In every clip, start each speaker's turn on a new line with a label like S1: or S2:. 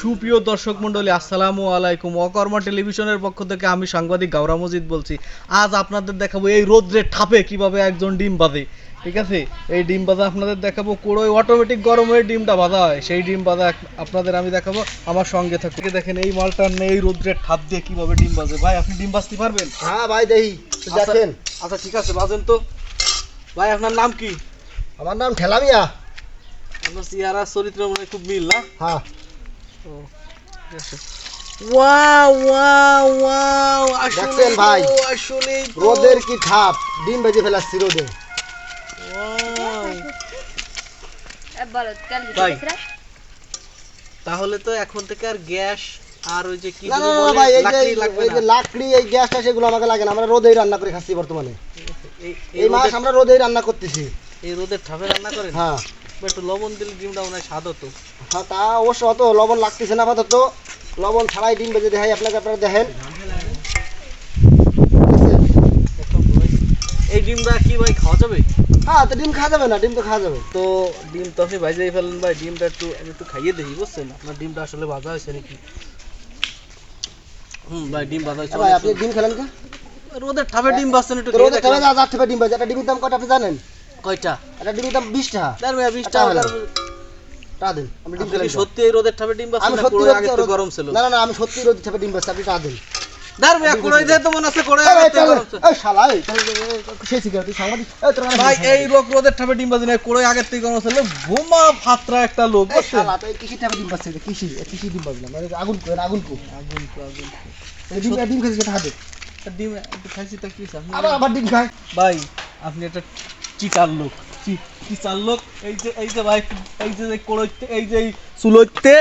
S1: সুপ্রিয় দর্শক মন্ডলী আসসালামু আলাইকুম। অকর্মা টেলিভিশনের পক্ষ থেকে আমি সাংবাদিক গাওরা মজিদ বলছি আজ আপনাদের দেখাবো এই রোদ্রে ঠাপে কীভাবে একজন ডিম বাঁধে ঠিক আছে? এই ডিম বাঁধা আপনাদের দেখাবো কোড়োই অটোমেটিক গরম হয়ে ডিমটা বাঁধা হয়। সেই ডিম বাঁধা আপনাদের আমি দেখাবো আমার সঙ্গে থাকুন। দেখেন এই মালটা নেই এই রোদ্রের ঠাপ দিয়ে কীভাবে ডিম বাজে। ভাই আপনি ডিম বাঁধতে পারবেন?
S2: হ্যাঁ ভাই দেখি দেখেন।
S1: আচ্ছা ঠিক আছে বাজেন তো। ভাই আপনার নাম কি?
S2: আমার নাম ঠেলামিয়া
S1: আপনার চেহারা চরিত্র মানে খুব মিল না?
S2: হ্যাঁ।
S1: ওয়াও ওয়াও ওয়াও আসলে
S2: দেখছেন ভাই?
S1: আসলে
S2: রোদের কি ঠাপ ডিম বেজে ফেলাচ্ছি রোদে।
S1: ভাই তাহলে তো এখন থেকে আর গ্যাস আর ওই যে কি
S2: না না না, ভাই এই যে
S1: লাকড়ি
S2: এই যে
S1: না।
S2: লাকড়ি এই গ্যাসটা সেগুলো আমাকে লাগে না আমরা রোদেই রান্না করে খাচ্ছি বর্তমানে।
S1: এই-
S2: এই আমরা রোদেই রান্না করতেছি।
S1: এই রোদের ঠাপে রান্না করেন?
S2: হ্যাঁ।
S1: একটু লবণ দিলে ডিমটা মনে হয় স্বাদ হতো।
S2: হ্যাঁ তা অবশ্য অত লবণ লাগতেছে না আপাতত। লবণ ছাড়াই ডিম বেজে দেখাই আপনাকে আপনারা দেখেন।
S1: এই ডিমটা কি ভাই খাওয়া যাবে?
S2: হ্যাঁ তো ডিম খাওয়া যাবে না ডিম তো খাওয়া যাবে।
S1: তো ডিম তো আপনি ভাজাই ফেলেন ভাই ডিমটা একটু আমি একটু খাইয়ে দেখি বুঝছেন? আপনার ডিমটা আসলে ভাজা হয়েছে নাকি? হুম ভাই ডিম ভাজা
S2: ভাই আপনি ডিম খেলেন কে?
S1: রোদের ঠাপে ডিম ভাজছেন একটু
S2: যাচ্ছে ডিম একটা ডিমের দাম কত আপনি জানেন?
S1: কয়টা?
S2: একটা ডিমের দাম টাকা
S1: টাকা
S2: টা আপনি ডিম খেলেন
S1: সত্যি রোদের ঠাপে ডিম
S2: আমি
S1: ভাজছেন
S2: সত্যি
S1: গরম ছিল?
S2: না আমি সত্যি রোদ ছাপে ডিম বেজছি আপনি টা দিন।
S1: ভাই এই লোক রোদের ঠাপে ডিম বাজি আগের থেকে ছিল ফাত্রা একটা লোক।
S2: কৃষি ডিম কৃষি কৃষি ডিম আগুন কো আগুন কো
S1: আগুন তো আগুন
S2: এই ডিম ডিম খেয়েছি হাতে?
S1: ডিম খাইছি তা কি আপনি
S2: আবার আবার ডিম খায়
S1: ভাই আপনি একটা চিটার লোক। চি- চিটার লোক। এই যে এই যে ভাই এই যে কোড়ইতে এই যে এই চুলোতে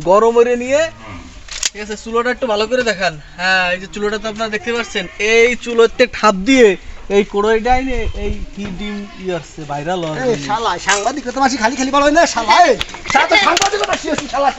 S1: গরম করে নিয়ে ঠিক আছে, চুলোটা একটু ভালো করে দেখান। হ্যাঁ এই যে চুলোটা তো আপনারা দেখতে পাচ্ছেন, এই চুলোতে ঠাপ দিয়ে এই কোড়ইটাই নে, এই কি ডিম ই আসছে ভাইরাল
S2: এই শালা সাংবাদিকতা মাসি খালি খালি বলো না, শালা শালা তো সাংবাদিকতা শিখেছি শালা